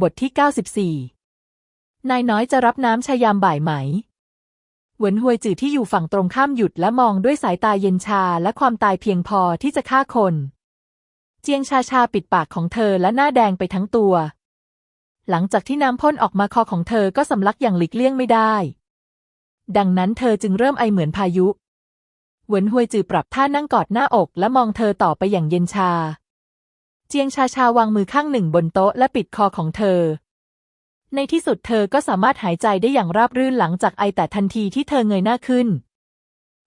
บทที่ 94 นายน้อยจะรับน้ำชายามบ่ายไหม เหวินฮวยจื่อที่อยู่ฝั่งตรงข้ามหยุดและมองด้วยสายตาเย็นชาและความตายเพียงพอที่จะฆ่าคน เจียงชาชาปิดปากของเธอและหน้าแดงไปทั้งตัว หลังจากที่น้ำพ่นออกมาคอของเธอก็สำลักอย่างหลีกเลี่ยงไม่ได้ ดังนั้นเธอจึงเริ่มไอเหมือนพายุ เหวินฮวยจื่อปรับท่านั่งกอดหน้าอกและมองเธอต่อไปอย่างเย็นชา เจียงชาชาวางมือข้างหนึ่งบนโต๊ะและปิดคอของเธอ ในที่สุดเธอก็สามารถหายใจได้อย่างราบรื่นหลังจากไอแต่ทันทีที่เธอเงยหน้าขึ้น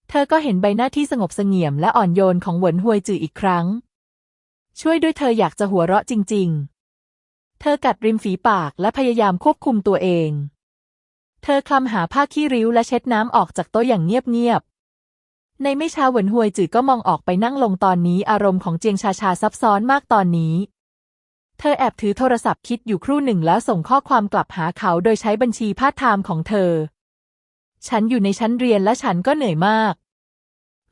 เธอก็เห็นใบหน้าที่สงบเสงี่ยมและอ่อนโยนของหวนฮวยจืออีกครั้ง ช่วยด้วยเธออยากจะหัวเราะจริง ๆ เธอกัดริมฝีปากและพยายามควบคุมตัวเอง เธอคลำหาผ้าขี้ริ้วและเช็ดน้ำออกจากโต๊ะอย่างเงียบ ในไม่ช้าเหวินฮวยจือก็มองออกไปนั่งลงตอนนี้อารมณ์ของเจียงชาชาซับซ้อนมากตอนนี้ เธอแอบถือโทรศัพท์คิดอยู่ครู่หนึ่งแล้วส่งข้อความกลับหาเขาโดยใช้บัญชีพาร์ทไทม์ของเธอ ฉันอยู่ในชั้นเรียนและฉันก็เหนื่อยมาก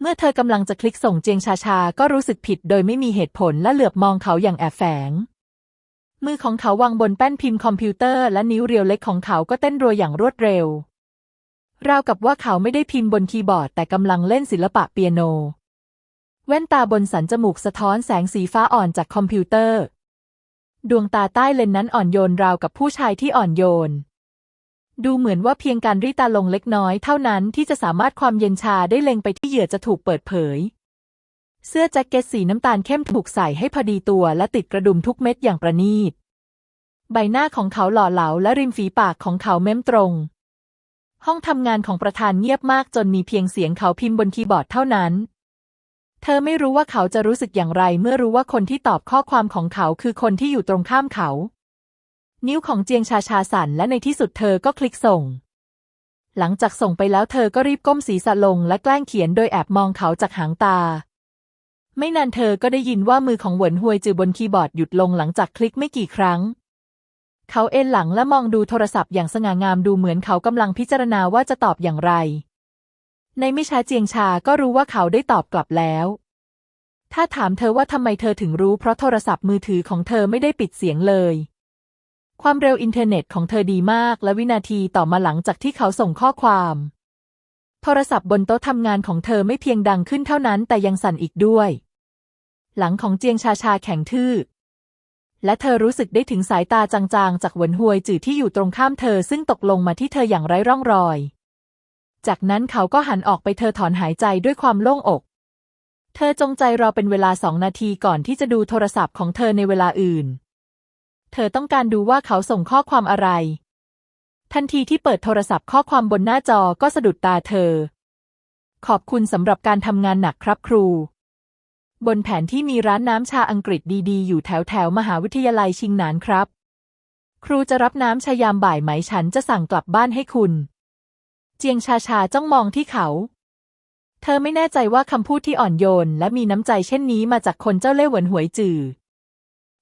เมื่อเธอกำลังจะคลิกส่งเจียงชาชาก็รู้สึกผิดโดยไม่มีเหตุผลและเหลือบมองเขาอย่างแอบแฝง มือของเขาวางบนแป้นพิมพ์คอมพิวเตอร์และนิ้วเรียวเล็กของเขาก็เต้นรัวอย่างรวดเร็ว ราวกับว่าเขาไม่ได้พิมพ์บนคีย์บอร์ดแต่กำลังเล่นศิลปะเปียโน แว่นตาบนสันจมูกสะท้อนแสงสีฟ้าอ่อนจากคอมพิวเตอร์ ดวงตาใต้เลนนั้นอ่อนโยนราวกับผู้ชายที่อ่อนโยน ดูเหมือนว่าเพียงการรีตาลงเล็กน้อยเท่านั้นที่จะสามารถความเย็นชาได้เล็งไปที่เหยื่อจะถูกเปิดเผย เสื้อแจ็คเก็ตสีน้ำตาลเข้มถูกใส่ให้พอดีตัวและติดกระดุมทุกเม็ดอย่างประณีต ใบหน้าของเขาหล่อเหลาและริมฝีปากของเขาเม้มตรง ห้องทำงานของประธานเงียบมากจนมีเพียงเสียงเขาพิมพ์บนคีย์บอร์ดเท่านั้น เธอไม่รู้ว่าเขาจะรู้สึกอย่างไรเมื่อรู้ว่าคนที่ตอบข้อความของเขาคือคนที่อยู่ตรงข้ามเขา นิ้วของเจียงชาชาสั่นและในที่สุดเธอก็คลิกส่ง หลังจากส่งไปแล้วเธอก็รีบก้มศีรษะลงและแกล้งเขียนโดยแอบมองเขาจากหางตา ไม่นานเธอก็ได้ยินว่ามือของเหวินฮวยจือบนคีย์บอร์ดหยุดลงหลังจากคลิกไม่กี่ครั้ง เขาเอนหลังและมองดูโทรศัพท์อย่างสง่างามดูเหมือนเขากำลังพิจารณาว่าจะตอบอย่างไร ในไม่ช้าเจียงชาก็รู้ว่าเขาได้ตอบกลับแล้ว ถ้าถามเธอว่าทำไมเธอถึงรู้เพราะโทรศัพท์มือถือของเธอไม่ได้ปิดเสียงเลย ความเร็วอินเทอร์เน็ตของเธอดีมากและวินาทีต่อมาหลังจากที่เขาส่งข้อความ โทรศัพท์บนโต๊ะทำงานของเธอไม่เพียงดังขึ้นเท่านั้นแต่ยังสั่นอีกด้วย หลังของเจียงชาชาแข็งทื่อ และเธอรู้สึกได้ถึงสายตาจางๆ จากหวนฮวยจือที่อยู่ตรงข้ามเธอซึ่งตกลงมาที่เธออย่างไร้ร่องรอย จากนั้นเขาก็หันออกไปเธอถอนหายใจด้วยความโล่งอก เธอจงใจรอเป็นเวลาสองนาทีก่อนที่จะดูโทรศัพท์ของเธอในเวลาอื่น เธอต้องการดูว่าเขาส่งข้อความอะไร ทันทีที่เปิดโทรศัพท์ข้อความบนหน้าจอก็สะดุดตาเธอ ขอบคุณสำหรับการทำงานหนักครับครู บนแผนที่มีร้านน้ำชาอังกฤษดีๆ อยู่แถวแถวๆมหาวิทยาลัยชิงหนานครับ ครูจะรับน้ำชายามบ่ายไหมฉันจะสั่งกลับบ้านให้คุณ เจียงชาชาจ้องมองที่เขา เธอไม่แน่ใจว่าคำพูดที่อ่อนโยน และมีน้ำใจเช่นนี้มาจากคนเจ้าเล่ห์หวนหวยจือ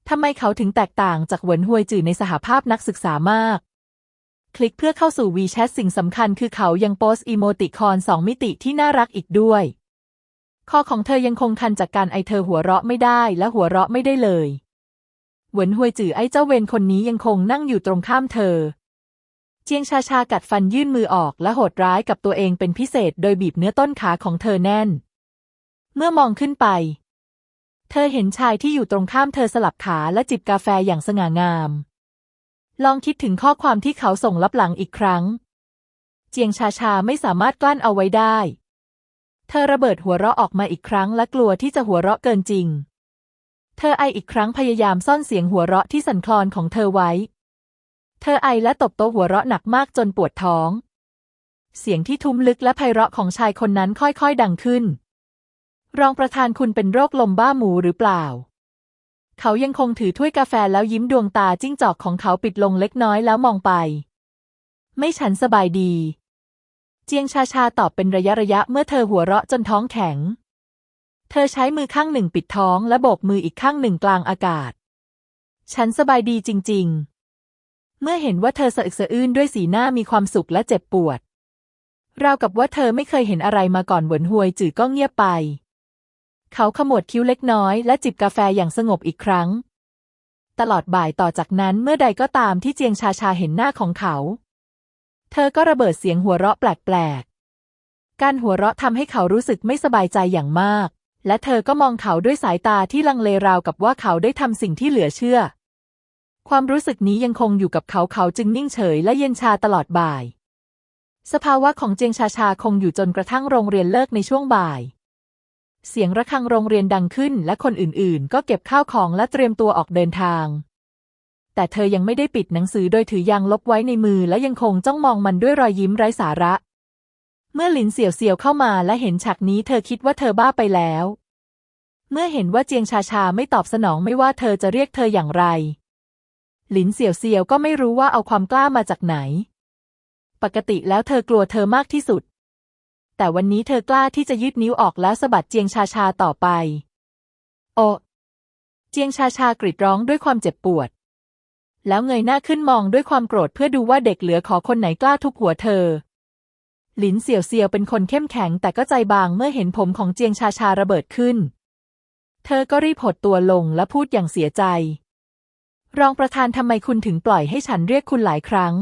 ทำไมเขาถึงแตกต่างจากหวนหวยจือในสหภาพนักศึกษามาก คลิกเพื่อเข้าสู่วีแชทสิ่งสำคัญคือเขายังโพสต์อีโมติคอนสองมิติที่น่ารักอีกด้วย คอของเธอยังคงคันจากการไอเธอหัวเราะไม่ได้และหัวเราะไม่ได้เลยเหวินหวยจือไอเจ้าเวรคนนี้ยังคงนั่งอยู่ตรงข้ามเธอ เจียงชาชากัดฟันยื่นมือออกและโหดร้ายกับตัวเองเป็นพิเศษโดยบีบเนื้อต้นขาของเธอแน่น เมื่อมองขึ้นไป เธอเห็นชายที่อยู่ตรงข้ามเธอสลับขาและจิบกาแฟอย่างสง่างาม ลองคิดถึงข้อความที่เขาส่งลับหลังอีกครั้ง เจียงชาชาไม่สามารถกลั้นเอาไว้ได้ เธอระเบิดหัวเราะออกมาอีกครั้งและกลัวที่จะหัวเราะเกินจริง เธอไออีกครั้งพยายามซ่อนเสียงหัวเราะที่สั่นคลอนของเธอไว้ เธอไอและตบโต๊ะหัวเราะหนักมากจนปวดท้อง เสียงที่ทุ้มลึกและไพเราะของชายคนนั้นค่อยๆดังขึ้น รองประธานคุณเป็นโรคลมบ้าหมูหรือเปล่า เขายังคงถือถ้วยกาแฟแล้วยิ้มดวงตาจิ้งจอกของเขาปิดลงเล็กน้อยแล้วมองไป ไม่ฉันสบายดี จียงชาชาตอบเป็นระยะระยะเมื่อเธอหัวเราะจนท้องแข็ง เธอใช้มือข้างหนึ่งปิดท้องและโบกมืออีกข้างหนึ่งกลางอากาศ ฉันสบายดีจริง ๆ เมื่อเห็นว่าเธอสะอึกสะอื้นด้วยสีหน้ามีความสุขและเจ็บปวด ราวกับว่าเธอไม่เคยเห็นอะไรมาก่อนเหวินหวยจือก็เงียบไป เขาขมวดคิ้วเล็กน้อยและจิบกาแฟอย่างสงบอีกครั้ง ตลอดบ่ายต่อจากนั้นเมื่อใดก็ตามที่เจียงชาชาเห็นหน้าของเขา เธอก็ระเบิดเสียงหัวเราะแปลกๆ การหัวเราะทำให้เขารู้สึกไม่สบายใจอย่างมาก และเธอก็มองเขาด้วยสายตาที่ลังเลราวกับว่าเขาได้ทำสิ่งที่เหลือเชื่อ ความรู้สึกนี้ยังคงอยู่กับเขาเขาจึงนิ่งเฉยและเย็นชาตลอดบ่าย สภาวะของเจียงชาชาคงอยู่จนกระทั่งโรงเรียนเลิกในช่วงบ่าย เสียงระฆังโรงเรียนดังขึ้นและคนอื่นๆ ก็เก็บข้าวของและเตรียมตัวออกเดินทาง แต่เธอยังไม่ได้ปิดหนังสือโดยถือยางลบไว้ในมือและยังคงจ้องมองมันด้วยรอยยิ้มไร้สาระ เมื่อหลินเสี่ยวเสี่ยวเข้ามาและเห็นฉากนี้เธอคิดว่าเธอบ้าไปแล้ว เมื่อเห็นว่าเจียงชาชาไม่ตอบสนองไม่ว่าเธอจะเรียกเธออย่างไร หลินเสี่ยวเสี่ยวก็ไม่รู้ว่าเอาความกล้ามาจากไหน ปกติแล้วเธอกลัวเธอมากที่สุด แต่วันนี้เธอกล้าที่จะยืดนิ้วออกแล้วสะบัดเจียงชาชาต่อไป โอ เจียงชาชากรีดร้องด้วยความเจ็บปวด แล้วเงยหน้าขึ้นมองด้วยความโกรธเพื่อดูว่าเด็กเหลือขอคนไหนกล้าทุบหัวเธอ หลินเสี่ยวเสียวเป็นคนเข้มแข็งแต่ก็ใจบางเมื่อเห็นผมของเจียงชาชาระเบิดขึ้น เธอก็รีบหดตัวลงและพูดอย่างเสียใจ รองประธานทำไมคุณถึงปล่อยให้ฉันเรียกคุณหลายครั้ง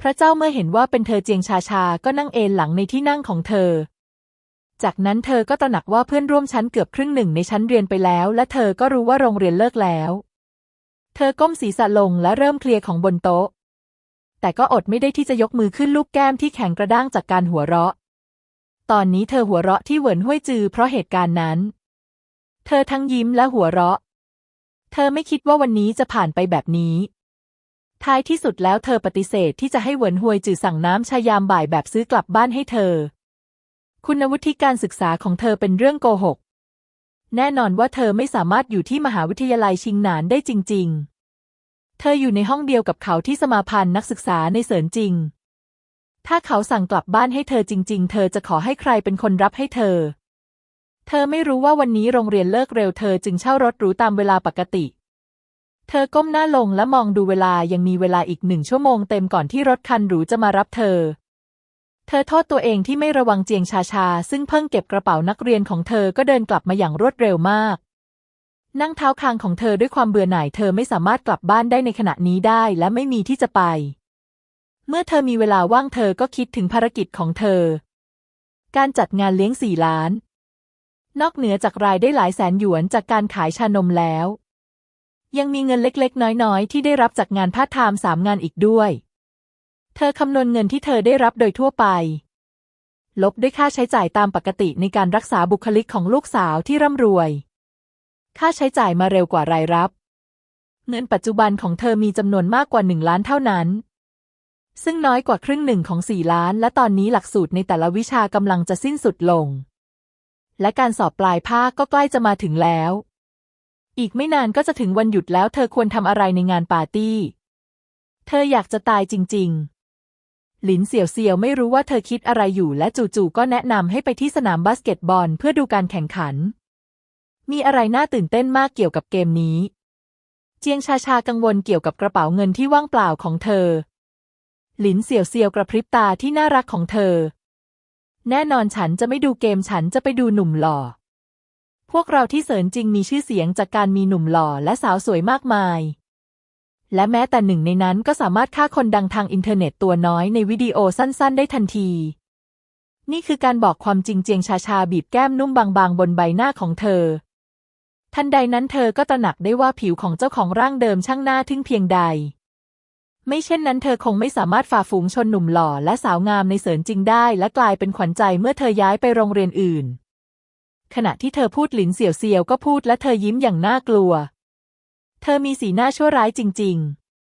พระเจ้าเมื่อเห็นว่าเป็นเธอเจียงชาชาก็นั่งเอนหลังในที่นั่งของเธอ จากนั้นเธอก็ตระหนักว่าเพื่อนร่วมชั้นเกือบครึ่งหนึ่งในชั้นเรียนไปแล้ว และเธอก็รู้ว่าโรงเรียนเลิกแล้ว เธอก้มศีรษะลงและเริ่มเคลียร์ของบนโต๊ะ แต่ก็อดไม่ได้ที่จะยกมือขึ้นลูกแก้มที่แข็งกระด้างจากการหัวเราะ ตอนนี้เธอหัวเราะที่เหวินห้วยจือเพราะเหตุการณ์นั้น เธอทั้งยิ้มและหัวเราะ เธอไม่คิดว่าวันนี้จะผ่านไปแบบนี้ ท้ายที่สุดแล้วเธอปฏิเสธที่จะให้เหวินห้วยจือสั่งน้ำชายามบ่ายแบบซื้อกลับบ้านให้เธอ คุณวุฒิการศึกษาของเธอเป็นเรื่องโกหก แน่นอนว่าเธอไม่สามารถอยู่ที่มหาวิทยาลัยชิงหนานได้จริง ๆ เธออยู่ในห้องเดียวกับเขาที่สมาพันธ์นักศึกษาในเสรินจริง ถ้าเขาสั่งกลับบ้านให้เธอจริง ๆ เธอจะขอให้ใครเป็นคนรับให้เธอ เธอไม่รู้ว่าวันนี้โรงเรียนเลิกเร็วเธอจึงเช่ารถหรูตามเวลาปกติ เธอก้มหน้าลงและมองดูเวลายังมีเวลาอีกหนึ่งชั่วโมงเต็มก่อนที่รถคันหรูจะมารับเธอ เธอโทษตัวเองที่ไม่ระวังเจียงชาชา ซึ่งเพิ่งเก็บกระเป๋านักเรียนของเธอก็เดินกลับมาอย่างรวดเร็วมาก นั่งเท้าคางของเธอด้วยความเบื่อหน่าย เธอไม่สามารถกลับบ้านได้ในขณะนี้ได้และไม่มีที่จะไป เมื่อเธอมีเวลาว่างเธอก็คิดถึงภารกิจของเธอ การจัดงานเลี้ยงสี่ล้าน นอกเหนือจากรายได้หลายแสนหยวนจากการขายชานมแล้ว ยังมีเงินเล็กๆ น้อยๆ ที่ได้รับจากงานพาร์ทไทม์สามงานอีกด้วย เธอคำนวณเงินที่เธอได้รับโดยทั่วไป ลบด้วยค่าใช้จ่ายตามปกติในการรักษาบุคลิกของลูกสาวที่ร่ำรวย ค่าใช้จ่ายมาเร็วกว่ารายรับ เงินปัจจุบันของเธอมีจำนวนมากกว่าหนึ่งล้านเท่านั้น ซึ่งน้อยกว่าครึ่งหนึ่งของสี่ล้าน และตอนนี้หลักสูตรในแต่ละวิชากำลังจะสิ้นสุดลง และการสอบปลายภาคก็ใกล้จะมาถึงแล้ว อีกไม่นานก็จะถึงวันหยุดแล้ว เธอควรทำอะไรในงานปาร์ตี้ เธออยากจะตายจริง ๆ หลินเสี่ยวเสี่ยวไม่รู้ว่าเธอคิดอะไรอยู่และจู่ๆก็แนะนำให้ไปที่สนามบาสเกตบอลเพื่อดูการแข่งขัน มีอะไรน่าตื่นเต้นมากเกี่ยวกับเกมนี้ เจียงชาชากังวลเกี่ยวกับกระเป๋าเงินที่ว่างเปล่าของเธอ หลินเสี่ยวเสี่ยวกระพริบตาที่น่ารักของเธอ แน่นอนฉันจะไม่ดูเกมฉันจะไปดูหนุ่มหล่อ พวกเราที่เสริญจริงมีชื่อเสียงจากการมีหนุ่มหล่อและสาวสวยมากมาย และแม้แต่หนึ่งในนั้นก็สามารถฆ่าคนดังทางอินเทอร์เน็ตตัวน้อยในวิดีโอสั้น ๆ ได้ทันที นี่คือการบอกความจริงเจียงชาชาบีบแก้มนุ่มบางๆ บนใบหน้าของเธอ ทันใดนั้นเธอก็ตระหนักได้ว่าผิวของเจ้าของร่างเดิมช่างหน่าทึ่งเพียงใด ไม่เช่นนั้นเธอคงไม่สามารถฝ่าฝูงชนหนุ่มหล่อและสาวงามในเสริญจริงได้ และกลายเป็นขวัญใจเมื่อเธอย้ายไปโรงเรียนอื่น ขณะที่เธอพูดหลินเสี่ยวเซียวก็พูดและเธอยิ้มอย่างน่ากลัว เธอมีสีหน้าชั่วร้ายจริง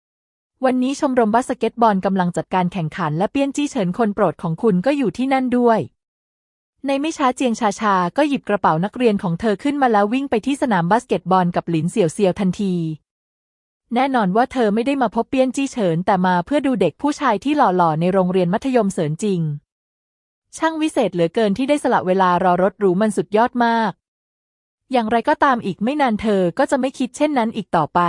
ๆ วันนี้ชมรมบาสเกตบอลกำลังจัดการแข่งขันและเปี้ยนจี้เฉินคนโปรดของคุณก็อยู่ที่นั่นด้วย ในไม่ช้าเจียงชาชาก็หยิบกระเป๋านักเรียนของเธอขึ้นมาแล้ววิ่งไปที่สนามบาสเกตบอลกับหลินเสี่ยวเซียวทันที แน่นอนว่าเธอไม่ได้มาพบเปี้ยนจี้เฉินแต่มาเพื่อดูเด็กผู้ชายที่หล่อๆในโรงเรียนมัธยมเสริญจริง ช่างวิเศษเหลือเกินที่ได้สละเวลารอรถหรูมันสุดยอดมาก อย่างไรก็ตามอีกไม่นานเธอก็จะไม่คิดเช่นนั้นอีกต่อไป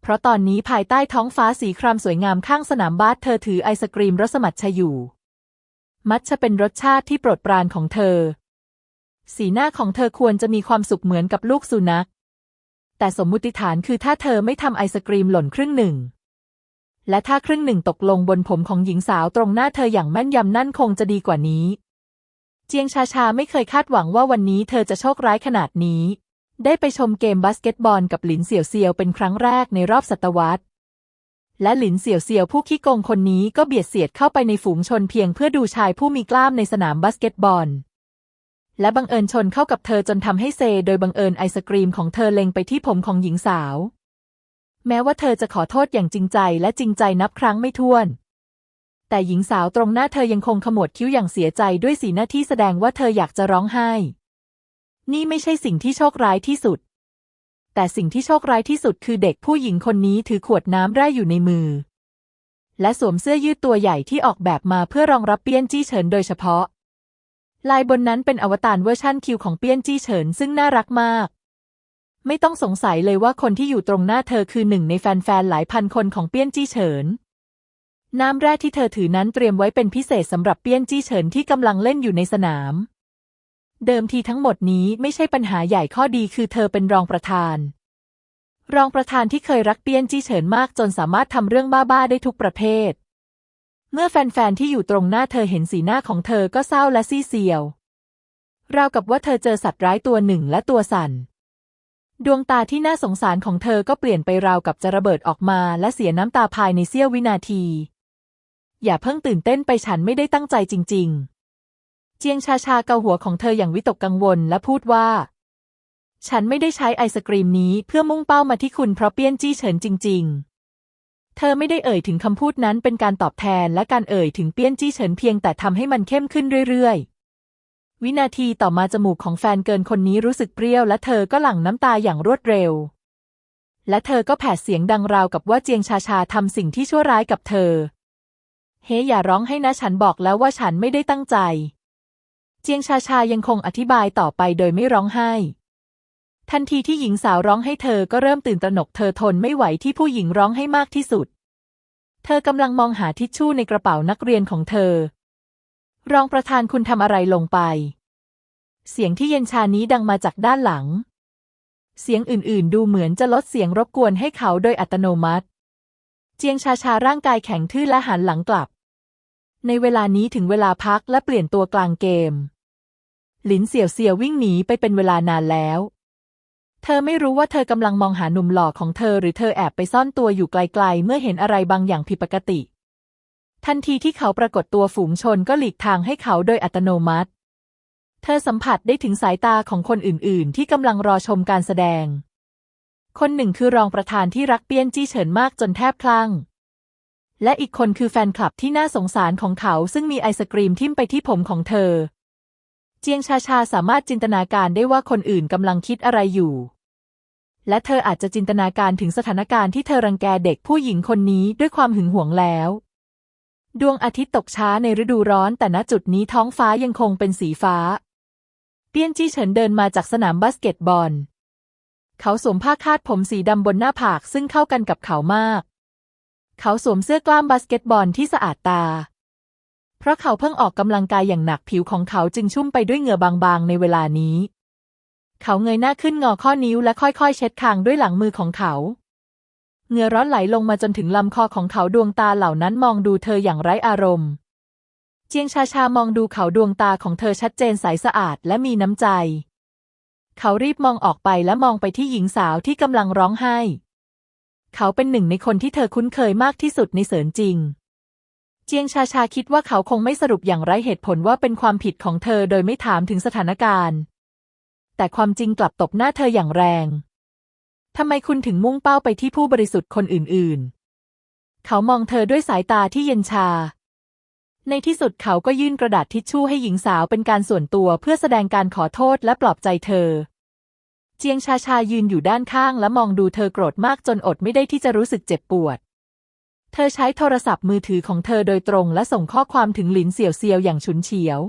เพราะตอนนี้ภายใต้ท้องฟ้าสีครามสวยงามข้างสนามบาสเธอถือไอศกรีมรสมัทชอยู่ มัทจะเป็นรสชาติที่โปรดปรานของเธอ สีหน้าของเธอควรจะมีความสุขเหมือนกับลูกสุนัขแต่แต่สมมุติฐานคือถ้าเธอไม่ทำไอศกรีมหล่นครึ่งหนึ่ง และถ้าครึ่งหนึ่งตกลงบนผมของหญิงสาวตรงหน้าเธออย่างแม่นยำนั่นคงจะดีกว่านี้ เจียงชาชาไม่เคยคาดหวังว่าวันนี้เธอจะโชคร้ายขนาดนี้ ได้ไปชมเกมบาสเกตบอลกับหลินเสี่ยวเซียวเป็นครั้งแรกในรอบศตวรรษ และหลินเสี่ยวเซียวผู้ขี้โกงคนนี้ก็เบียดเสียดเข้าไปในฝูงชนเพียงเพื่อดูชายผู้มีกล้ามในสนามบาสเกตบอล และบังเอิญชนเข้ากับเธอจนทำให้เซ โดยบังเอิญไอศกรีมของเธอเล็งไปที่ผมของหญิงสาว แม้ว่าเธอจะขอโทษอย่างจริงใจและจริงใจนับครั้งไม่ถ้วน แต่หญิงสาวตรงหน้าเธอยังคงขมวดคิ้วอย่างเสียใจด้วยสีหน้าที่แสดงว่าเธออยากจะร้องไห้ นี่ไม่ใช่สิ่งที่โชคร้ายที่สุด แต่สิ่งที่โชคร้ายที่สุดคือเด็กผู้หญิงคนนี้ถือขวดน้ำแร่อยู่ในมือ และสวมเสื้อยืดตัวใหญ่ที่ออกแบบมาเพื่อรองรับเปี้ยนจี้เฉินโดยเฉพาะ ลายบนนั้นเป็นอวตารเวอร์ชั่นคิวของเปี้ยนจี้เฉินซึ่งน่ารักมากไม่ต้องสงสัยเลยว่าคนที่อยู่ตรงหน้าเธอคือหนึ่งในแฟนๆ หลายพันคนของเปี้ยนจี้เฉิน น้ำแร่ที่เธอถือนั้นเตรียมไว้เป็นพิเศษสำหรับเปี้ยนจี้เฉินที่กำลังเล่นอยู่ในสนาม เดิมทีทั้งหมดนี้ไม่ใช่ปัญหาใหญ่ข้อดีคือเธอเป็นรองประธาน รองประธานที่เคยรักเปี้ยนจี้เฉินมากจนสามารถทำเรื่องบ้าๆได้ทุกประเภท เมื่อแฟนๆที่อยู่ตรงหน้าเธอเห็นสีหน้าของเธอก็เศร้าและซีเซียว ราวกับว่าเธอเจอสัตว์ร้ายตัวหนึ่งและตัวสั่นดวงตาที่น่าสงสารของเธอก็เปลี่ยนไปราวกับจะระเบิดออกมาและเสียน้ำตาภายในเสี้ยววินาที อย่าเพิ่งตื่นเต้นไปฉันไม่ได้ตั้งใจจริง ๆ เจียงชาชาเกาหัวของเธออย่างวิตกกังวลและพูดว่า ฉันไม่ได้ใช้ไอศกรีมนี้เพื่อมุ่งเป้ามาที่คุณเพราะเปี้ยนจี้เฉินจริง ๆ เธอไม่ได้เอ่ยถึงคำพูดนั้นเป็นการตอบแทนและการเอ่ยถึงเปี้ยนจี้เฉินเพียงแต่ทำให้มันเข้มขึ้นเรื่อยๆวินาทีต่อมาจมูกของแฟนเกินคนนี้รู้สึกเปรี้ยวและเธอก็หลั่งน้ำตาอย่างรวดเร็ว และเธอก็แผดเสียงดังราวกับว่าเจียงชาชาทำสิ่งที่ชั่วร้ายกับเธอ เฮ้อย่าร้องให้นะฉันบอกแล้วว่าฉันไม่ได้ตั้งใจ เจียงชาชายังคงอธิบายต่อไปโดยไม่ร้องไห้ ทันทีที่หญิงสาวร้องให้เธอก็เริ่มตื่นตระหนกเธอทนไม่ไหวที่ผู้หญิงร้องให้มากที่สุด เธอกำลังมองหาทิชชู่ในกระเป๋านักเรียนของเธอ รองประธานคุณทำอะไรลงไป เสียงที่เย็นชานี้ดังมาจากด้านหลัง เสียงอื่นๆ ดูเหมือนจะลดเสียงรบกวนให้เขาโดยอัตโนมัติเจียงชาชาร่างกายแข็งทื่อและหันหลังกลับ ในเวลานี้ถึงเวลาพักและเปลี่ยนตัวกลางเกม หลินเสี่ยวเสี่ยววิ่งหนีไปเป็นเวลานานแล้ว เธอไม่รู้ว่าเธอกำลังมองหาหนุ่มหล่อของเธอหรือเธอแอบไปซ่อนตัวอยู่ไกลๆ เมื่อเห็นอะไรบางอย่างผิดปกติ ทันทีที่เขาปรากฏตัวฝูงชนก็หลีกทางให้เขาโดยอัตโนมัติ เธอสัมผัสได้ถึงสายตาของคนอื่นๆ ที่กำลังรอชมการแสดง คนหนึ่งคือรองประธานที่รักเปี้ยนจี้เฉินมากจนแทบคลั่ง และอีกคนคือแฟนคลับที่น่าสงสารของเขาซึ่งมีไอศกรีมทิ่มไปที่ผมของเธอ เจียงชาชาสามารถจินตนาการได้ว่าคนอื่นกำลังคิดอะไรอยู่ และเธออาจจะจินตนาการถึงสถานการณ์ที่เธอรังแกเด็กผู้หญิงคนนี้ด้วยความหึงหวงแล้ว ดวงอาทิตย์ตกช้าในฤดูร้อนแต่ณจุดนี้ท้องฟ้ายังคงเป็นสีฟ้า เปี้ยนจี้เฉินเดินมาจากสนามบาสเกตบอล เขาสวมผ้าคาดผมสีดำบนหน้าผากซึ่งเข้ากันกับเขามาก เขาสวมเสื้อกล้ามบาสเกตบอลที่สะอาดตา เพราะเขาเพิ่งออกกำลังกายอย่างหนักผิวของเขาจึงชุ่มไปด้วยเหงื่อบางๆในเวลานี้ เขาเงยหน้าขึ้นงอข้อนิ้วและค่อยๆ เช็ดคางด้วยหลังมือของเขา เหงื่อร้อนไหลลงมาจนถึงลำคอของเขาดวงตาเหล่านั้นมองดูเธออย่างไร้อารมณ์ เจียงชาชามองดูเขาดวงตาของเธอชัดเจนใสสะอาดและมีน้ำใจ เขารีบมองออกไปและมองไปที่หญิงสาวที่กำลังร้องไห้ เขาเป็นหนึ่งในคนที่เธอคุ้นเคยมากที่สุดในเสินจริง เจียงชาชาคิดว่าเขาคงไม่สรุปอย่างไรเหตุผลว่าเป็นความผิดของเธอโดยไม่ถามถึงสถานการณ์ แต่ความจริงกลับตบหน้าเธออย่างแรงทำไมคุณถึงมุ่งเป้าไปที่ผู้บริสุทธิ์คนอื่นๆ เขามองเธอด้วยสายตาที่เย็นชา ในที่สุดเขาก็ยื่นกระดาษทิชชู่ให้หญิงสาวเป็นการส่วนตัวเพื่อแสดงการขอโทษและปลอบใจเธอ จียงชาชายืนอยู่ด้านข้างและมองดูเธอโกรธมากจนอดไม่ได้ที่จะรู้สึกเจ็บปวด เธอใช้โทรศัพท์มือถือของเธอโดยตรงและส่งข้อความถึงหลินเสี่ยวเซียวอย่างฉุนเฉียว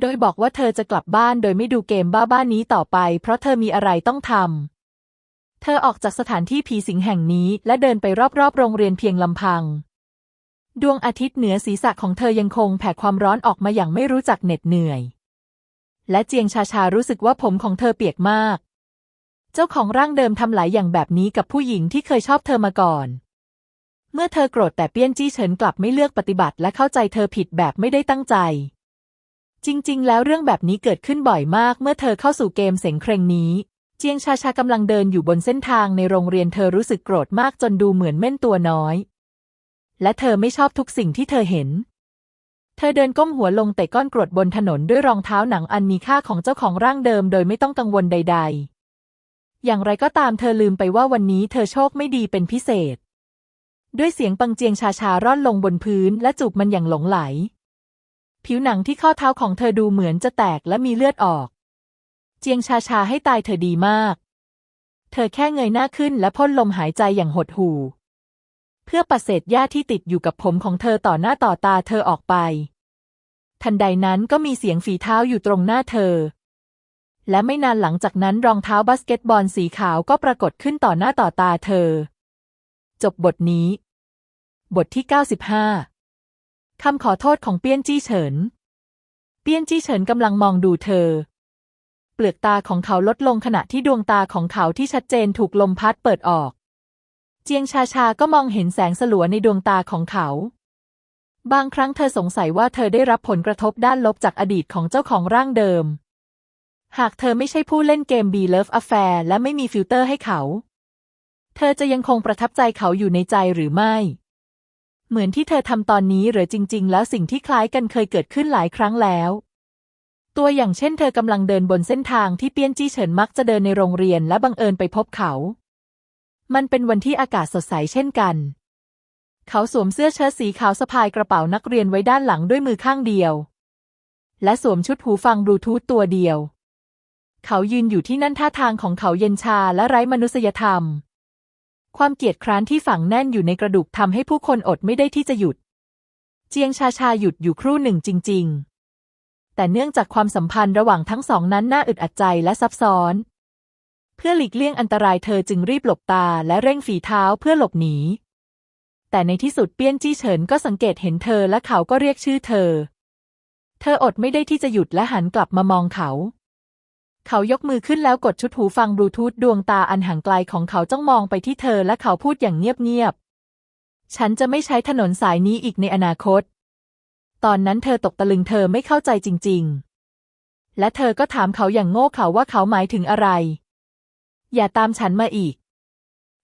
โดยบอกว่าเธอจะกลับบ้านโดยไม่ดูเกมบ้าๆนี้ต่อไป เพราะเธอมีอะไรต้องทำ เธอออกจากสถานที่ผีสิงแห่งนี้และเดินไปรอบๆ โรงเรียนเพียงลำพัง ดวงอาทิตย์เหนือศีรษะของเธอยังคงแผ่ความร้อนออกมาอย่างไม่รู้จักเหน็ดเหนื่อย และเจียงชาชารู้สึกว่าผมของเธอเปียกมาก เจ้าของร่างเดิมทำหลายอย่างแบบนี้กับผู้หญิงที่เคยชอบเธอมาก่อน เมื่อเธอโกรธแต่เปี้ยนจี้เฉินกลับไม่เลือกปฏิบัติและเข้าใจเธอผิดแบบไม่ได้ตั้งใจ จริง ๆ แล้วเรื่องแบบนี้เกิดขึ้นบ่อยมาก เมื่อเธอเข้าสู่เกมเสงเครงนี้ เจียงชาชากำลังเดินอยู่บนเส้นทางในโรงเรียนเธอรู้สึกโกรธมากจนดูเหมือนเม่นตัวน้อย และเธอไม่ชอบทุกสิ่งที่เธอเห็น เธอเดินก้มหัวลงแต่ก้อนกรวดบนถนนด้วยรองเท้าหนังอันมีค่าของเจ้าของร่างเดิมโดยไม่ต้องกังวลใด ๆ อย่างไรก็ตามเธอลืมไปว่าวันนี้เธอโชคไม่ดีเป็นพิเศษ ด้วยเสียงปังเจียงชาชาร่อนลงบนพื้นและจูบมันอย่างหลงไหล ผิวหนังที่ข้อเท้าของเธอดูเหมือนจะแตกและมีเลือดออก เจียงชาชาให้ตายเธอดีมาก เธอแค่เงยหน้าขึ้นและพ่นลมหายใจอย่างหดหู่ เพื่อปัดเศษหญ้าที่ติดอยู่กับผมของเธอต่อหน้าต่อตาเธอออกไป ทันใดนั้นก็มีเสียงฝีเท้าอยู่ตรงหน้าเธอ และไม่นานหลังจากนั้นรองเท้าบาสเกตบอลสีขาวก็ปรากฏขึ้นต่อหน้าต่อตาเธอ จบบทนี้ บทที่ 95 คำขอโทษของเปี้ยนจี้เฉิน เปี้ยนจี้เฉินกำลังมองดูเธอเปลือกตาของเขาลดลงขณะที่ดวงตาของเขาที่ชัดเจนถูกลมพัดเปิดออก เจียงชาชาก็มองเห็นแสงสลัวในดวงตาของเขา บางครั้งเธอสงสัยว่าเธอได้รับผลกระทบด้านลบจากอดีตของเจ้าของร่างเดิม หากเธอไม่ใช่ผู้เล่นเกม B Love Affair และไม่มีฟิลเตอร์ให้เขา เธอจะยังคงประทับใจเขาอยู่ในใจหรือไม่ เหมือนที่เธอทำตอนนี้หรือจริง ๆ แล้วสิ่งที่คล้ายกันเคยเกิดขึ้นหลายครั้งแล้วตัวอย่างเช่นเธอกำลังเดินบนเส้นทางที่เปี้ยนจี้เฉินมักจะเดินในโรงเรียนและบังเอิญไปพบเขา มันเป็นวันที่อากาศสดใสเช่นกัน เขาสวมเสื้อเชิ้ตสีขาวสะพายกระเป๋านักเรียนไว้ด้านหลังด้วยมือข้างเดียว และสวมชุดหูฟังบลูทูธตัวเดียว เขายืนอยู่ที่นั่นท่าทางของเขาเย็นชาและไร้มนุษยธรรม ความเกียดคร้านที่ฝังแน่นอยู่ในกระดูกทำให้ผู้คนอดไม่ได้ที่จะหยุด เจียงชาชาหยุดอยู่ครู่หนึ่งจริง ๆ แต่เนื่องจากความสัมพันธ์ระหว่างทั้งสองนั้นน่าอึดอัดใจและซับซ้อน พื่อหลีกเลี่ยงอันตรายเธอจึงรีบหลบตาและเร่งฝีเท้าเพื่อหลบหนี แต่ในที่สุดเปี้ยนจี้เฉินก็สังเกตเห็นเธอและเขาก็เรียกชื่อเธอ เธออดไม่ได้ที่จะหยุดและหันกลับมามองเขา เขายกมือขึ้นแล้วกดชุดหูฟังบลูทูธดวงตาอันห่างไกลของเขาจ้องมองไปที่เธอและเขาพูดอย่างเงียบๆ ฉันจะไม่ใช้ถนนสายนี้อีกในอนาคต ตอนนั้นเธอตกตะลึงเธอไม่เข้าใจจริง ๆ และเธอก็ถามเขาอย่างโง่เขาว่าเขาหมายถึงอะไร อย่าตามฉันมาอีก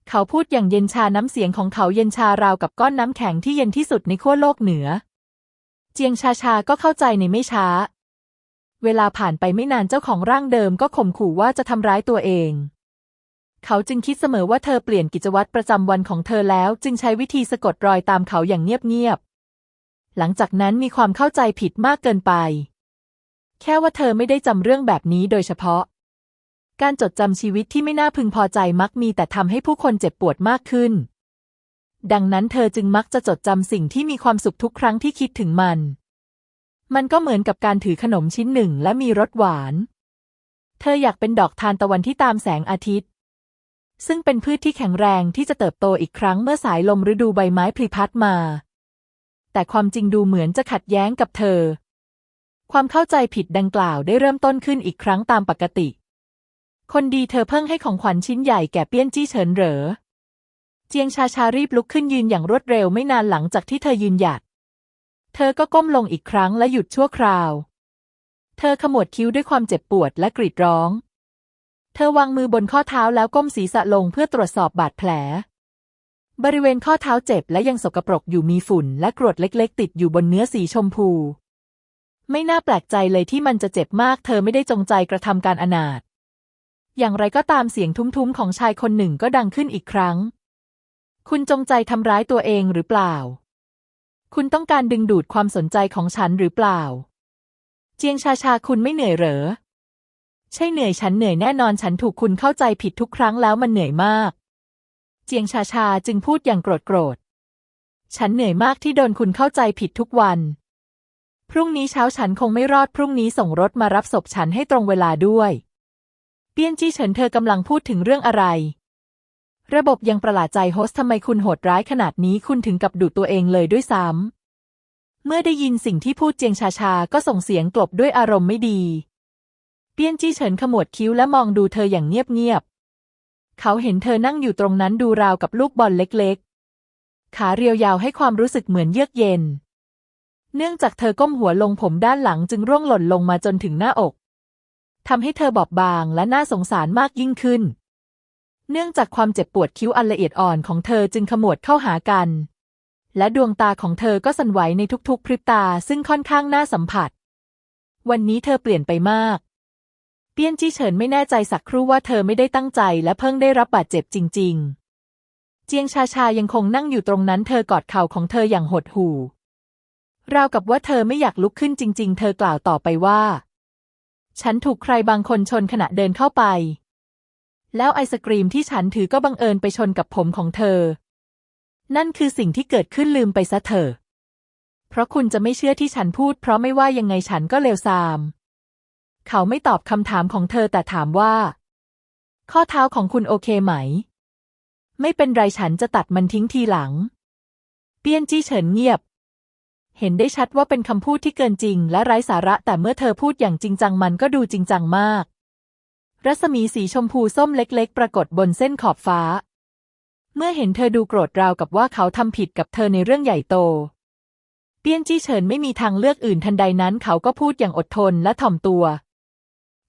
เขาพูดอย่างเย็นชาน้ำเสียงของเขาเย็นชาราวกับก้อนน้ำแข็งที่เย็นที่สุดในขั้วโลกเหนือ เจียงชาชาก็เข้าใจในไม่ช้า เวลาผ่านไปไม่นานเจ้าของร่างเดิมก็ข่มขู่ว่าจะทำร้ายตัวเอง เขาจึงคิดเสมอว่าเธอเปลี่ยนกิจวัตรประจำวันของเธอแล้ว จึงใช้วิธีสะกดรอยตามเขาอย่างเงียบๆ หลังจากนั้นมีความเข้าใจผิดมากเกินไป แค่ว่าเธอไม่ได้จำเรื่องแบบนี้โดยเฉพาะ การจดจำชีวิตที่ไม่น่าพึงพอใจมักมีแต่ทำให้ผู้คนเจ็บปวดมากขึ้น ดังนั้นเธอจึงมักจะจดจำสิ่งที่มีความสุขทุกครั้งที่คิดถึงมัน มันก็เหมือนกับการถือขนมชิ้นหนึ่งและมีรสหวาน เธออยากเป็นดอกทานตะวันที่ตามแสงอาทิตย์ ซึ่งเป็นพืชที่แข็งแรงที่จะเติบโตอีกครั้งเมื่อสายลมฤดูใบไม้พลิพัดมา แต่ความจริงดูเหมือนจะขัดแย้งกับเธอ ความเข้าใจผิดดังกล่าวได้เริ่มต้นขึ้นอีกครั้งตามปกติ คนดีเธอเพิ่งให้ของขวัญชิ้นใหญ่แก่เปี้ยนจี้เฉินเหรอ เจียงชาชารีบลุกขึ้นยืนอย่างรวดเร็วไม่นานหลังจากที่เธอยืนหยัด เธอก็ก้มลงอีกครั้งและหยุดชั่วคราว เธอขมวดคิ้วด้วยความเจ็บปวดและกรีดร้อง เธอวางมือบนข้อเท้าแล้วก้มศีรษะลงเพื่อตรวจสอบบาดแผล บริเวณข้อเท้าเจ็บและยังสกปรกอยู่มีฝุ่นและกรวดเล็ก ๆ ติดอยู่บนเนื้อสีชมพู ไม่น่าแปลกใจเลยที่มันจะเจ็บมาก เธอไม่ได้จงใจกระทำการอนาถ อย่างไรก็ตามเสียงทุ้มๆของชายคนหนึ่งก็ดังขึ้นอีกครั้ง คุณจงใจทำร้ายตัวเองหรือเปล่า คุณต้องการดึงดูดความสนใจของฉันหรือเปล่า เจียงชาชาคุณไม่เหนื่อยเหรอ ใช่เหนื่อยฉันเหนื่อยแน่นอนฉันถูกคุณเข้าใจผิดทุกครั้งแล้วมันเหนื่อยมาก เจียงชาชาจึงพูดอย่างโกรธโกรธ ฉันเหนื่อยมากที่โดนคุณเข้าใจผิดทุกวัน พรุ่งนี้เช้าฉันคงไม่รอดพรุ่งนี้ส่งรถมารับศพฉันให้ตรงเวลาด้วย ปี้ยนจี้เฉินเธอกำลังพูดถึงเรื่องอะไร ระบบยังประหลาดใจโฮสทำไมคุณโหดร้ายขนาดนี้คุณถึงกับดูตัวเองเลยด้วยซ้ำเมื่อได้ยินสิ่งที่พูดเจียงชาชาก็ส่งเสียงกลบด้วยอารมณ์ไม่ดี เปี้ยนจี้เฉินขมวดคิ้วและมองดูเธออย่างเงียบๆ เขาเห็นเธอนั่งอยู่ตรงนั้นดูราวกับลูกบอลเล็กๆ ขาเรียวยาวให้ความรู้สึกเหมือนเยือกเย็น เนื่องจากเธอก้มหัวลงผมด้านหลังจึงร่วงหล่นลงมาจนถึงหน้าอก ทำให้เธอบอบบางและน่าสงสารมากยิ่งขึ้น เนื่องจากความเจ็บปวดคิ้วอันละเอียดอ่อนของเธอจึงขมวดเข้าหากัน และดวงตาของเธอก็สั่นไหวในทุกๆ พริบตาซึ่งค่อนข้างน่าสัมผัส วันนี้เธอเปลี่ยนไปมาก เปี้ยนจี้เฉินไม่แน่ใจสักครู่ว่าเธอไม่ได้ตั้งใจและเพิ่งได้รับบาดเจ็บจริงๆเจียงชาชายังคงนั่งอยู่ตรงนั้นเธอกอดเข่าของเธออย่างหดหู่ ราวกับว่าเธอไม่อยากลุกขึ้นจริง ๆ เธอกล่าวต่อไปว่า ฉันถูกใครบางคนชนขณะเดินเข้าไป แล้วไอศกรีมที่ฉันถือก็บังเอิญไปชนกับผมของเธอ นั่นคือสิ่งที่เกิดขึ้นลืมไปซะเถอะ เพราะคุณจะไม่เชื่อที่ฉันพูด เพราะไม่ว่ายังไงฉันก็เลวทราม เขาไม่ตอบคำถามของเธอแต่ถามว่า ข้อเท้าของคุณโอเคไหม ไม่เป็นไรฉันจะตัดมันทิ้งทีหลัง เปี้ยนจี้เฉินเงียบ เห็นได้ชัดว่าเป็นคำพูดที่เกินจริง และไร้สาระแต่เมื่อเธอพูดอย่างจริงจังมันก็ดูจริงจังมาก รัศมีสีชมพูส้มเล็กๆ ปรากฏบนเส้นขอบฟ้า เมื่อเห็นเธอดูโกรธราวกับว่าเขาทำผิดกับเธอในเรื่องใหญ่โต เปี้ยนจี้เฉินไม่มีทางเลือกอื่นทันใดนั้นเขาก็พูดอย่างอดทนและถ่อมตัว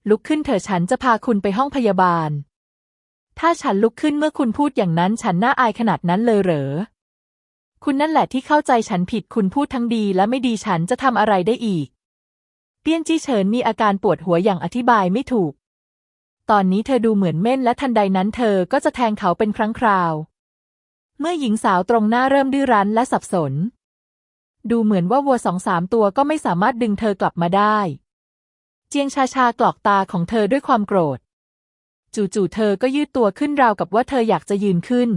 ลุกขึ้นเถอะฉันจะพาคุณไปห้องพยาบาล ถ้าฉันลุกขึ้นเมื่อคุณพูดอย่างนั้นฉันน่าอายขนาดนั้นเลยเหรอ คุณนั่นแหละที่เข้าใจฉันผิดคุณพูดทั้งดีและไม่ดีฉันจะทำอะไรได้อีก เปี้ยนจี้เฉินมีอาการปวดหัวอย่างอธิบายไม่ถูก ตอนนี้เธอดูเหมือนเม่นและทันใดนั้นเธอก็จะแทงเขาเป็นครั้งคราว เมื่อหญิงสาวตรงหน้าเริ่มดื้อรั้นและสับสน ดูเหมือนว่าวัวสองสามตัวก็ไม่สามารถดึงเธอกลับมาได้ เจียงชาชากรอกตาของเธอด้วยความโกรธ จู่ๆเธอก็ยืดตัวขึ้นราวกับว่าเธออยากจะยืนขึ้น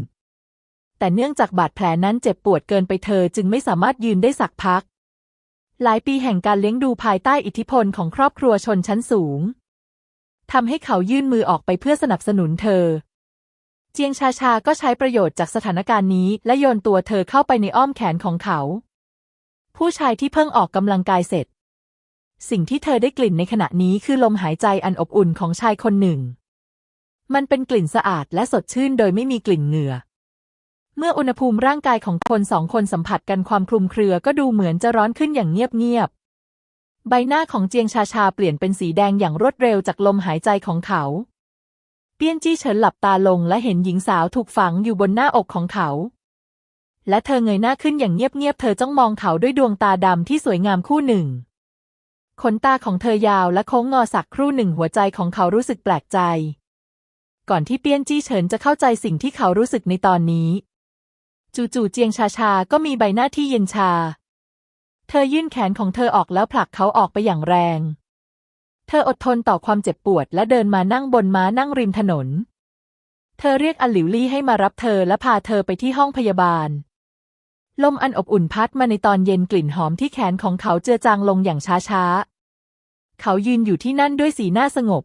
แต่เนื่องจากบาดแผลนั้นเจ็บปวดเกินไปเธอจึงไม่สามารถยืนได้สักพัก หลายปีแห่งการเลี้ยงดูภายใต้อิทธิพลของครอบครัวชนชั้นสูงทำให้เขายื่นมือออกไปเพื่อสนับสนุนเธอ เจียงชาชาก็ใช้ประโยชน์จากสถานการณ์นี้ และโยนตัวเธอเข้าไปในอ้อมแขนของเขา ผู้ชายที่เพิ่งออกกำลังกายเสร็จ สิ่งที่เธอได้กลิ่นในขณะนี้คือลมหายใจอันอบอุ่นของชายคนหนึ่ง มันเป็นกลิ่นสะอาดและสดชื่นโดยไม่มีกลิ่นเหงื่อ เมื่ออุณหภูมิร่างกายของคนสองคนสัมผัสกันความคลุมเครือก็ดูเหมือนจะร้อนขึ้นอย่างเงียบๆ ใบหน้าของเจียงชาชาเปลี่ยนเป็นสีแดงอย่างรวดเร็วจากลมหายใจของเขา เปี้ยนจี้เฉินหลับตาลงและเห็นหญิงสาวถูกฝังอยู่บนหน้าอกของเขา และเธอเงยหน้าขึ้นอย่างเงียบๆ เธอจ้องมองเขาด้วยดวงตาดำที่สวยงามคู่หนึ่ง ขนตาของเธอยาวและโค้งงอสักครู่หนึ่งหัวใจของเขารู้สึกแปลกใจ ก่อนที่เปี้ยนจี้เฉินจะเข้าใจสิ่งที่เขารู้สึกในตอนนี้ จู่ๆเจียงชาชาก็มีใบหน้าที่เย็นชา เธอยื่นแขนของเธอออกแล้วผลักเขาออกไปอย่างแรง เธออดทนต่อความเจ็บปวดและเดินมานั่งบนม้านั่งริมถนน เธอเรียกอันหลิวลี่ให้มารับเธอและพาเธอไปที่ห้องพยาบาล ลมอันอบอุ่นพัดมาในตอนเย็นกลิ่นหอมที่แขนของเขาเจือจางลงอย่างช้าๆ เขายืนอยู่ที่นั่นด้วยสีหน้าสงบ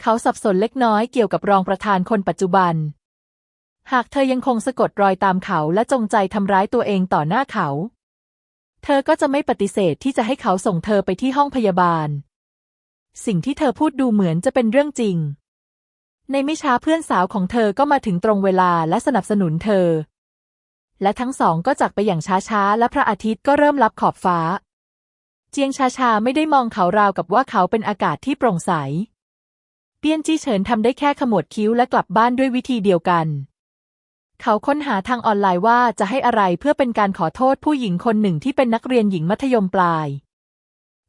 เขาสับสนเล็กน้อยเกี่ยวกับรองประธานคนปัจจุบัน หากเธอยังคงสะกดรอยตามเขาและจงใจทำร้ายตัวเองต่อหน้าเขา เธอก็จะไม่ปฏิเสธที่จะให้เขาส่งเธอไปที่ห้องพยาบาล สิ่งที่เธอพูดดูเหมือนจะเป็นเรื่องจริง ในไม่ช้าเพื่อนสาวของเธอก็มาถึงตรงเวลาและสนับสนุนเธอ และทั้งสองก็จากไปอย่างช้าๆ และพระอาทิตย์ก็เริ่มลับขอบฟ้า เจียงชาชาไม่ได้มองเขาราวกับว่าเขาเป็นอากาศที่โปร่งใส เปี้ยนจี้เฉินทำได้แค่ขมวดคิ้วและกลับบ้านด้วยวิธีเดียวกัน เขาค้นหาทางออนไลน์ว่าจะให้อะไรเพื่อเป็นการขอโทษผู้หญิงคนหนึ่งที่เป็นนักเรียนหญิงมัธยมปลาย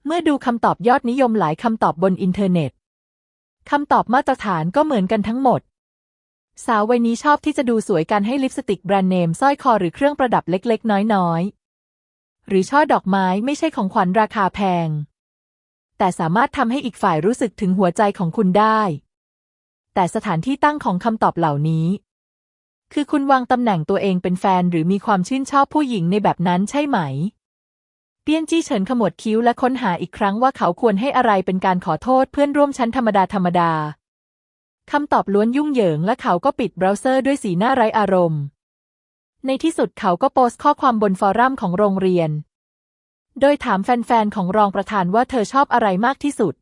เมื่อดูคำตอบยอดนิยมหลายคำตอบบนอินเทอร์เน็ตคำตอบมาตรฐานก็เหมือนกันทั้งหมด สาววัยนี้ชอบที่จะดูสวยกันให้ลิปสติกแบรนด์เนมสร้อยคอหรือเครื่องประดับเล็กๆ น้อยๆ หรือช่อดอกไม้ไม่ใช่ของขวัญราคาแพง แต่สามารถทำให้อีกฝ่ายรู้สึกถึงหัวใจของคุณได้ แต่สถานที่ตั้งของคำตอบเหล่านี้ คือคุณวางตำแหน่งตัวเองเป็นแฟนหรือมีความชื่นชอบผู้หญิงในแบบนั้นใช่ไหม เปี้ยนจี้เฉินขมวดคิ้วและค้นหาอีกครั้งว่าเขาควรให้อะไรเป็นการขอโทษเพื่อนร่วมชั้นธรรมดาธรรมดาคำตอบล้วนยุ่งเหยิงและเขาก็ปิดเบราว์เซอร์ด้วยสีหน้าไร้อารมณ์ ในที่สุดเขาก็โพสต์ข้อความบนฟอรัมของโรงเรียน โดยถามแฟนๆของรองประธานว่าเธอชอบอะไรมากที่สุด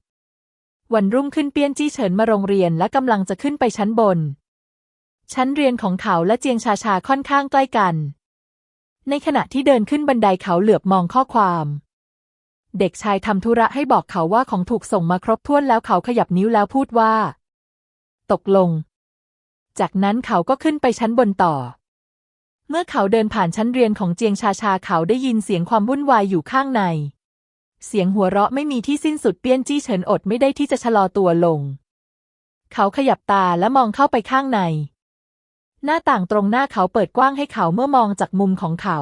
วันรุ่งขึ้นเปี้ยนจี้เฉินมาโรงเรียนและกำลังจะขึ้นไปชั้นบน ชั้นเรียนของเขาและเจียงชาชาค่อนข้างใกล้กัน ในขณะที่เดินขึ้นบันไดเขาเหลือบมองข้อความ เด็กชายทำธุระให้บอกเขาว่าของถูกส่งมาครบถ้วนแล้วเขาขยับนิ้วแล้วพูดว่า ตกลง จากนั้นเขาก็ขึ้นไปชั้นบนต่อ เมื่อเขาเดินผ่านชั้นเรียนของเจียงชาชาเขาได้ยินเสียงความวุ่นวายอยู่ข้างใน เสียงหัวเราะไม่มีที่สิ้นสุดเปี้ยนจี้เฉินอดไม่ได้ที่จะชะลอตัวลง เขาขยับตาและมองเข้าไปข้างใน หน้าต่างตรงหน้าเขาเปิดกว้างให้เขาเมื่อมองจากมุมของเขา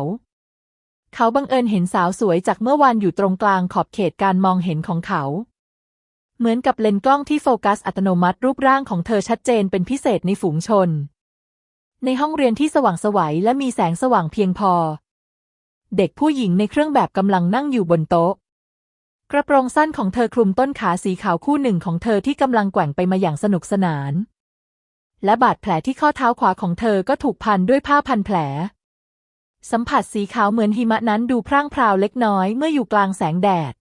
เขาบังเอิญเห็นสาวสวยจากเมื่อวานอยู่ตรงกลางขอบเขตการมองเห็นของเขา เหมือนกับเลนส์กล้องที่โฟกัสอัตโนมัติรูปร่างของเธอชัดเจนเป็นพิเศษในฝูงชน ในห้องเรียนที่สว่างไสวัยและมีแสงสว่างเพียงพอ เด็กผู้หญิงในเครื่องแบบกำลังนั่งอยู่บนโต๊ะ กระโปรงสั้นของเธอคลุมต้นขาสีขาวคู่หนึ่งของเธอที่กำลังแกว่งไปมาอย่างสนุกสนาน และบาดแผลที่ข้อเท้าขวาของเธอก็ถูกพันด้วยผ้าพันแผล สัมผัสสีขาวเหมือนหิมะนั้นดูพร่างพราวเล็กน้อยเมื่ออยู่กลางแสงแดด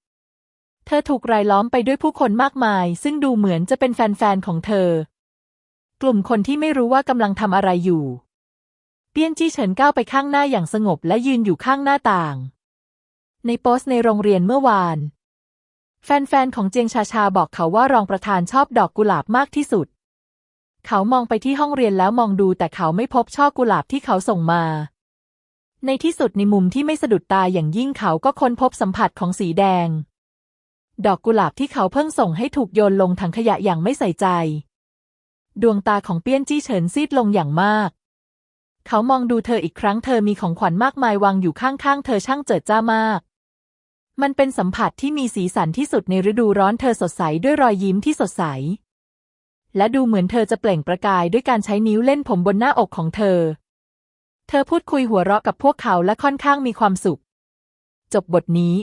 เธอถูกรายล้อมไปด้วยผู้คนมากมาย ซึ่งดูเหมือนจะเป็นแฟนๆของเธอ กลุ่มคนที่ไม่รู้ว่ากำลังทำอะไรอยู่ เปี้ยนจี้เฉินก้าวไปข้างหน้าอย่างสงบและยืนอยู่ข้างหน้าต่าง ในโปสในโรงเรียนเมื่อวาน แฟนๆของเจียงชาชาบอกเขาว่ารองประธานชอบดอกกุหลาบมากที่สุด เขามองไปที่ห้องเรียนแล้วมองดูแต่เขาไม่พบช่อกุหลาบที่เขาส่งมา ในที่สุดในมุมที่ไม่สะดุดตาอย่างยิ่งเขาก็ค้นพบสัมผัสของสีแดง ดอกกุหลาบที่เขาเพิ่งส่งให้ถูกโยนลงถังขยะอย่างไม่ใส่ใจ ดวงตาของเปี้ยนจี้เฉินซีดลงอย่างมาก เขามองดูเธออีกครั้งเธอมีของขวัญมากมายวางอยู่ข้างๆ เธอช่างเจิดจ้ามากมันเป็นสัมผัสที่มีสีสันที่สุดในฤดูร้อนเธอสดใสด้วยรอยยิ้มที่สดใส และดูเหมือนเธอจะเปล่งประกายด้วยการใช้นิ้วเล่นผมบนหน้าอกของเธอ เธอพูดคุยหัวเราะกับพวกเขาและค่อนข้างมีความสุข จบบทนี้